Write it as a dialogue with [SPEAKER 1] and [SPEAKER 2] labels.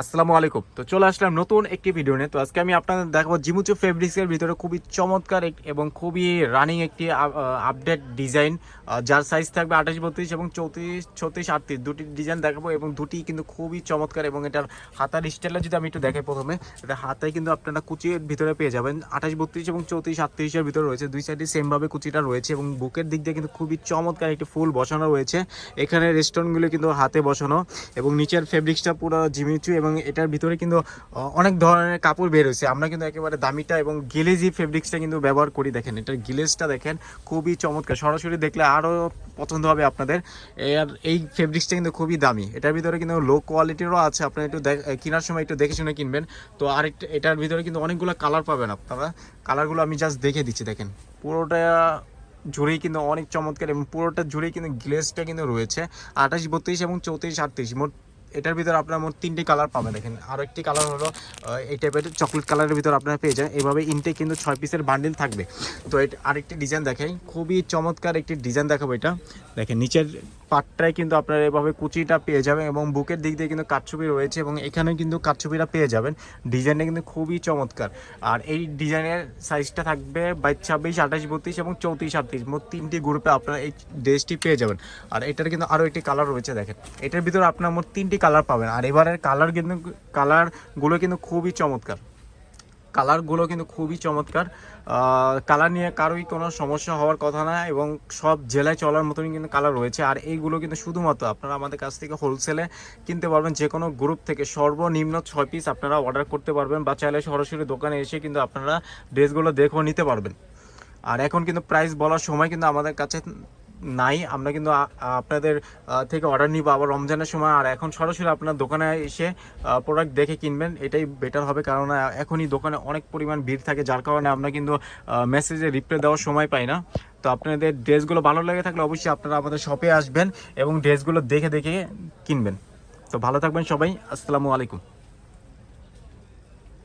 [SPEAKER 1] আসসালামু আলাইকুম। তো চলে আসলাম নতুন একটি ভিডিও নিয়ে। তো আজকে আমি আপনাদের দেখাবো জিমুচু ফেব্রিক্সের ভিতরে খুবই চমৎকার এবং খুবই রানিং একটি আপডেট ডিজাইন যার সাইজ থাকবে আঠাশ, বত্রিশ এবং চৌত্রিশ, ছত্রিশ, আটত্রিশ। দুটি ডিজাইন দেখাবো এবং দুটি কিন্তু খুবই চমৎকার এবং এটার হাতার স্টাইলটা যদি আমি একটু দেখাই প্রথমে, এটা হাতায় কিন্তু আপনারা কুচির ভিতরে পেয়ে যাবেন। আঠাশ, বত্রিশ এবং চৌত্রিশ আটত্রিশের ভিতরে রয়েছে। দুই সাইডে সেমভাবে কুচিটা রয়েছে এবং বুকের দিক দিয়ে কিন্তু খুবই চমৎকার একটি ফুল বসানো রয়েছে। এখানে রেস্টুরেন্টগুলো কিন্তু হাতে বসানো এবং নিচের ফেব্রিক্সটা পুরো জিমিচু এবং এটার ভিতরে কিন্তু অনেক ধরনের কাপড় বের হয়েছে। আমরা কিন্তু একেবারে দামিটা এবং গিলেজি ফেব্রিক্সটা কিন্তু ব্যবহার করি দেখেন। এটার গিলেজটা দেখেন খুবই চমৎকার। সরাসরি দেখলে আরও পছন্দ হবে আপনাদের। আর এই ফেব্রিক্সটা কিন্তু খুবই দামি। এটার ভিতরে কিন্তু লো কোয়ালিটিরও আছে। আপনারা একটু কেনার সময় একটু দেখে শুনে কিনবেন। তো আরেকটা, এটার ভিতরে কিন্তু অনেকগুলো কালার পাবেন আপনারা। কালারগুলো আমি জাস্ট দেখে দিচ্ছি, দেখেন। পুরোটা জুড়েই কিন্তু অনেক চমৎকার এবং পুরোটা জুড়েই কিন্তু গ্লেসটা কিন্তু রয়েছে। আঠাশ, বত্রিশ এবং চৌত্রিশ, আটত্রিশ। মোট এটার ভিতরে আপনার মোট তিনটি কালার পাবেন। দেখেন আরও একটি কালার হলো এই টাইপের চকলেট কালারের ভিতরে আপনারা পেয়ে যান এভাবে ইনটেক কিন্তু ছয় পিসের বান্ডিল থাকবে। তো আরেকটি ডিজাইন দেখাই। খুবই চমৎকার একটি ডিজাইন দেখাবো এটা। দেখেন, নিচের পাটটায় কিন্তু আপনারা এভাবে কুচিটা পেয়ে যাবেন এবং বুকের দিক দিয়ে কিন্তু কাঠছবি রয়েছে এবং এখানে কিন্তু কাঠছবিটা পেয়ে যাবেন। ডিজাইনটা কিন্তু খুবই চমৎকার। আর এই ডিজাইনের সাইজটা থাকবে বাইশ, ছাব্বিশ, আঠাশ, বত্রিশ এবং চৌত্রিশ, আটত্রিশ। মোট তিনটি গ্রুপে আপনারা এই ড্রেসটি পেয়ে যাবেন। আর এটার কিন্তু আরও একটি কালার রয়েছে, দেখেন। এটার ভিতরে আপনার মোট তিনটি কালার পাবেন। আর এবারের কালার কিন্তু কালারগুলো কিন্তু খুবই চমৎকার। কালারগুলো কিন্তু খুবই চমৎকার। কালার নিয়ে কারোই কোনো সমস্যা হওয়ার কথা না এবং সব জেলায় চলার মতনই কিন্তু কালার রয়েছে। আর এইগুলো কিন্তু শুধুমাত্র আপনারা আমাদের কাছ থেকে হোলসেলে কিনতে পারবেন। যে কোনো গ্রুপ থেকে সর্বনিম্ন ছয় পিস আপনারা অর্ডার করতে পারবেন বা চাইলে সরাসরি দোকানে এসে কিন্তু আপনারা ড্রেসগুলো দেখেও নিতে পারবেন। আর এখন কিন্তু প্রাইস বলার সময় কিন্তু আমাদের কাছে নাই। আমরা কিন্তু আপনাদের থেকে অর্ডার নিব আবার রমজানের সময়। আর এখন সরাসরি আপনার দোকানে এসে প্রোডাক্ট দেখে কিনবেন। এটাই বেটার হবে। কারণ এখনই দোকানে অনেক পরিমাণ ভিড় থাকে, যার কারণে আমরা কিন্তু মেসেজে রিপ্লাই দেওয়ার সময় পাই না। তো আপনাদের ড্রেসগুলো ভালো লেগে থাকলে অবশ্যই আপনারা আমাদের শপে আসবেন এবং ড্রেসগুলো দেখে দেখে কিনবেন। তো ভালো থাকবেন সবাই। আসসালামু আলাইকুম।